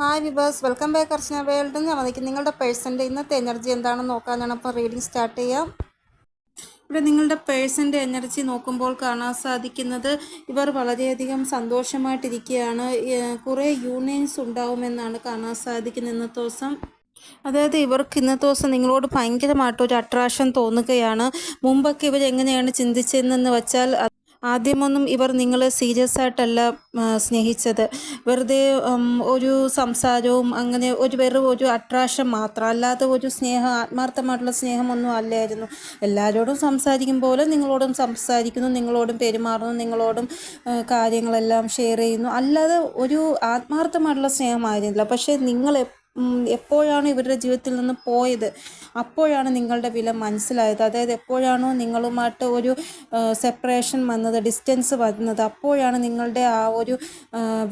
Hi viewers welcome back Archana world ഞാൻ വന്നിരിക്കും നിങ്ങളുടെ പേഴ്സന്റെ ഇന്നത്തെ എനർജി എന്താണെന്ന് നോക്കാനാണ് അപ്പോൾ റീഡിങ് സ്റ്റാർട്ട് ചെയ്യാം. ഇവിടെ നിങ്ങളുടെ പേഴ്സന്റെ എനർജി നോക്കുമ്പോൾ കാണാൻ സാധിക്കുന്നത് ഇവർ വളരെയധികം സന്തോഷമായിട്ടിരിക്കുകയാണ്. കുറേ യൂണിയൻസ് ഉണ്ടാവുമെന്നാണ് കാണാൻ സാധിക്കുന്നത് ഇന്നത്തെ ദിവസം. അതായത് ഇവർക്ക് ഇന്നത്തെ ദിവസം നിങ്ങളോട് ഭയങ്കരമായിട്ടൊരു അട്രാക്ഷൻ തോന്നുകയാണ്. മുമ്പൊക്കെ ഇവർ എങ്ങനെയാണ് ചിന്തിച്ചതെന്ന് വെച്ചാൽ ആദ്യമൊന്നും ഇവർ നിങ്ങളെ സീരിയസ് ആയിട്ടല്ല സ്നേഹിച്ചത്. വെറുതെ ഒരു സംസാരവും അങ്ങനെ ഒരു വെറും ഒരു അട്രാക്ഷൻ മാത്രം അല്ലാതെ ഒരു സ്നേഹം ആത്മാർത്ഥമായിട്ടുള്ള സ്നേഹമൊന്നും അല്ലായിരുന്നു. എല്ലാവരോടും സംസാരിക്കും പോലെ നിങ്ങളോടും സംസാരിക്കുന്നു നിങ്ങളോടും പെരുമാറുന്നു നിങ്ങളോടും കാര്യങ്ങളെല്ലാം ഷെയർ ചെയ്യുന്നു. അല്ലാതെ ഒരു ആത്മാർത്ഥമായിട്ടുള്ള സ്നേഹമായിരുന്നില്ല. പക്ഷേ ഉം, എപ്പോഴാണ് ഇവരുടെ ജീവിതത്തിൽ നിന്ന് പോയത്? അപ്പോഴാണ് നിങ്ങളുടെ വില മനസ്സിലായത്. അതായത് എപ്പോഴാണോ നിങ്ങളുമായിട്ട് ഒരു സെപ്പറേഷൻ വന്നത് ഡിസ്റ്റൻസ് വന്നത് അപ്പോഴാണ് നിങ്ങളുടെ ആ ഒരു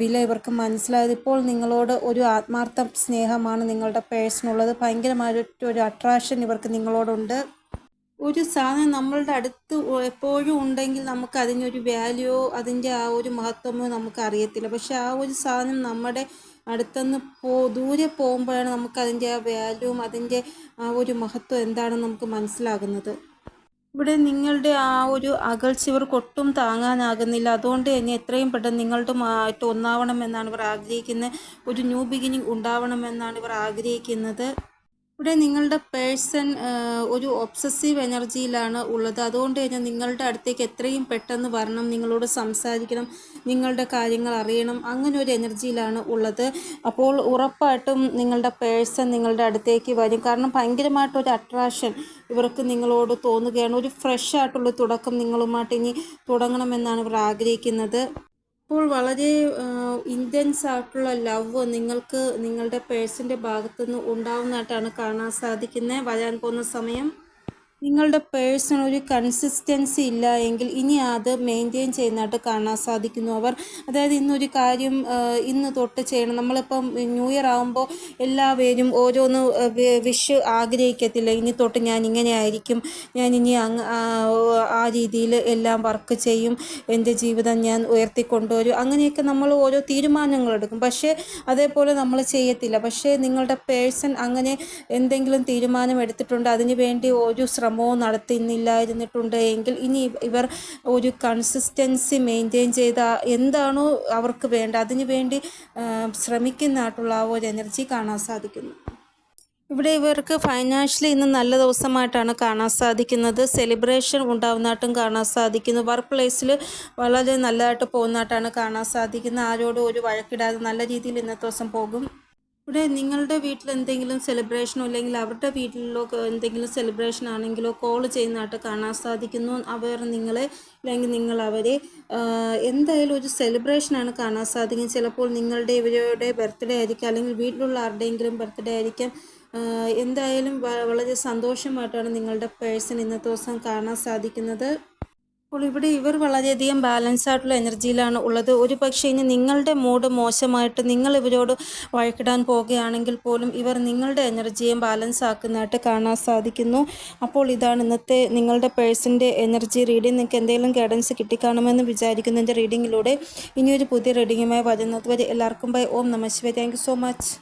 വില ഇവർക്ക് മനസ്സിലായത്. ഇപ്പോൾ നിങ്ങളോട് ഒരു ആത്മാർത്ഥ സ്നേഹമാണ് നിങ്ങളുടെ പേഴ്സണുള്ളത് ഭയങ്കരമായിട്ട് ഒരു അട്രാക്ഷൻ ഇവർക്ക് നിങ്ങളോടുണ്ട്. ഒരു സാധനം നമ്മളുടെ അടുത്ത് എപ്പോഴും ഉണ്ടെങ്കിൽ നമുക്ക് അതിനൊരു വാല്യൂ അതിന്റെ ആ ഒരു മഹത്വമോ നമുക്ക് അറിയത്തില്ല. പക്ഷെ ആ ഒരു സാധനം നമ്മുടെ അടുത്തുനിന്ന് പോ ദൂരെ പോകുമ്പോഴാണ് നമുക്ക് അതിന്റെ ആ വാല്യൂവും അതിന്റെ ആ ഒരു മഹത്വം എന്താണെന്ന് നമുക്ക് മനസ്സിലാകുന്നത്. ഇവിടെ നിങ്ങളുടെ ആ ഒരു അകൽച്ച ഇവർക്ക് ഒട്ടും താങ്ങാനാകുന്നില്ല. അതുകൊണ്ട് തന്നെ എത്രയും പെട്ടെന്ന് നിങ്ങളുടെ ആയിട്ട് ഒന്നാവണമെന്നാണ് ഇവർ ആഗ്രഹിക്കുന്നത്. ഒരു ന്യൂ ബിഗിനിങ് ഉണ്ടാവണമെന്നാണ് ഇവർ ആഗ്രഹിക്കുന്നത്. ഇവിടെ നിങ്ങളുടെ പേഴ്സൺ ഒരു ഒബ്സസീവ് എനർജിയിലാണ് ഉള്ളത്. അതുകൊണ്ട് തന്നെ നിങ്ങളുടെ അടുത്തേക്ക് എത്രയും പെട്ടെന്ന് വരണം നിങ്ങളോട് സംസാരിക്കണം നിങ്ങളുടെ കാര്യങ്ങൾ അറിയണം. അങ്ങനെ ഒരു എനർജിയിലാണ് ഉള്ളത്. അപ്പോൾ ഉറപ്പായിട്ടും നിങ്ങളുടെ പേഴ്സൺ നിങ്ങളുടെ അടുത്തേക്ക് വരും. കാരണം ഭയങ്കരമായിട്ടൊരു അട്രാക്ഷൻ ഇവർക്ക് നിങ്ങളോട് തോന്നുകയാണ്. ഒരു ഫ്രഷ് ആയിട്ടുള്ള തുടക്കം നിങ്ങളുമായിട്ട് ഇനി തുടങ്ങണമെന്നാണ് ഇവർ ആഗ്രഹിക്കുന്നത്. അപ്പോൾ വളരെ ഇന്റൻസ് ആയിട്ടുള്ള ലവ് നിങ്ങൾക്ക് നിങ്ങളുടെ പേഴ്സന്റെ ഭാഗത്തുനിന്ന് ഉണ്ടാവുന്നതായിട്ടാണ് കാണാൻ സാധിക്കുന്നത്. വരാൻ പോകുന്ന സമയം. നിങ്ങളുടെ പേഴ്സണൽ ഒരു കൺസിസ്റ്റൻസി ഇല്ല എങ്കിൽ ഇനി അത് മെയിന്റെയിൻ ചെയ്യുന്നതായിട്ട് കാണാൻ സാധിക്കുന്നു. അവർ അതായത് ഇന്നൊരു കാര്യം ഇന്ന് തൊട്ട് ചെയ്യണം. നമ്മളിപ്പം ന്യൂ ഇയർ ആകുമ്പോൾ എല്ലാവരും ഓരോന്ന് വിഷ് ആഗ്രഹിക്കത്തില്ല. ഇനി തൊട്ട് ഞാൻ ഇങ്ങനെ ആയിരിക്കും. ഞാൻ ഇനി അങ്ങ് ആ, രീതിയിൽ എല്ലാം വർക്ക് ചെയ്യും. എന്റെ ജീവിതം ഞാൻ ഉയർത്തിക്കൊണ്ടുവരും. അങ്ങനെയൊക്കെ നമ്മൾ ഓരോ തീരുമാനങ്ങൾ എടുക്കും. പക്ഷേ അതേപോലെ നമ്മൾ ചെയ്യത്തില്ല. പക്ഷേ നിങ്ങളുടെ പേഴ്സൺ അങ്ങനെ എന്തെങ്കിലും തീരുമാനം എടുത്തിട്ടുണ്ട്. അതിന് വേണ്ടി ഒരു ശ്രമവും നടത്തുന്നില്ലായിരുന്നിട്ടുണ്ട് എങ്കിൽ ഇനി ഇവർ ഒരു കൺസിസ്റ്റൻസി മെയിന്റെയിൻ ചെയ്ത എന്താണോ അവർക്ക് വേണ്ട അതിന് വേണ്ടി ശ്രമിക്കുന്നതായിട്ടുള്ള ആ ഒരു എനർജി കാണാൻ സാധിക്കുന്നു. ഇവിടെ ഇവർക്ക് ഫൈനാൻഷ്യലി ഇന്ന് നല്ല ദിവസമായിട്ടാണ് കാണാൻ സാധിക്കുന്നത്. സെലിബ്രേഷൻ ഉണ്ടാവുന്നതായിട്ടും കാണാൻ സാധിക്കുന്നു. വർക്ക് പ്ലേസിൽ വളരെ നല്ലതായിട്ട് പോകുന്നതായിട്ടാണ് കാണാൻ സാധിക്കുന്നത്. ആരോടും ഒരു വഴക്കിടാതെ നല്ല രീതിയിൽ ഇന്നത്തെ ദിവസം പോകും. ഇവിടെ നിങ്ങളുടെ വീട്ടിൽ എന്തെങ്കിലും സെലിബ്രേഷനോ അല്ലെങ്കിൽ അവരുടെ വീട്ടിലോ എന്തെങ്കിലും സെലിബ്രേഷൻ ആണെങ്കിലോ കോൾ ചെയ്യുന്നതായിട്ട് കാണാൻ സാധിക്കുന്നു. അവർ നിങ്ങളെ അല്ലെങ്കിൽ നിങ്ങൾ അവരെ എന്തായാലും ഒരു സെലിബ്രേഷനാണ് കാണാൻ സാധിക്കുന്നത്. ചിലപ്പോൾ നിങ്ങളുടെ ഇവരുടെ ബർത്ത്ഡേ ആയിരിക്കാം അല്ലെങ്കിൽ വീട്ടിലുള്ള ആരുടെയെങ്കിലും ബർത്ത്ഡേ ആയിരിക്കാം. എന്തായാലും വളരെ സന്തോഷമായിട്ടാണ് നിങ്ങളുടെ പേഴ്സൺ ഇന്നത്തെ ദിവസം കാണാൻ സാധിക്കുന്നത്. അപ്പോൾ ഇവിടെ ഇവർ വളരെയധികം ബാലൻസ് ആയിട്ടുള്ള എനർജിയിലാണ് ഉള്ളത്. ഒരു പക്ഷേ ഇനി നിങ്ങളുടെ മൂഡ് മോശമായിട്ട് നിങ്ങൾ ഇവരോട് വഴക്കിടാൻ പോകുകയാണെങ്കിൽ പോലും ഇവർ നിങ്ങളുടെ എനർജിയും ബാലൻസ് ആക്കുന്നതായിട്ട് കാണാൻ സാധിക്കുന്നു. അപ്പോൾ ഇതാണ് ഇന്നത്തെ നിങ്ങളുടെ പേഴ്സന്റെ എനർജി റീഡിംഗ് നിങ്ങൾക്ക് എന്തെങ്കിലും ഗൈഡൻസ് കിട്ടിക്കാണുമെന്ന് വിചാരിക്കുന്നു എന്റെ റീഡിങ്ങിലൂടെ ഇനിയൊരു പുതിയ റീഡിങ്ങുമായി വരുന്നത് വരെ എല്ലാവർക്കും ബൈ ഓം നമ ശിവ താങ്ക് സോ മച്ച്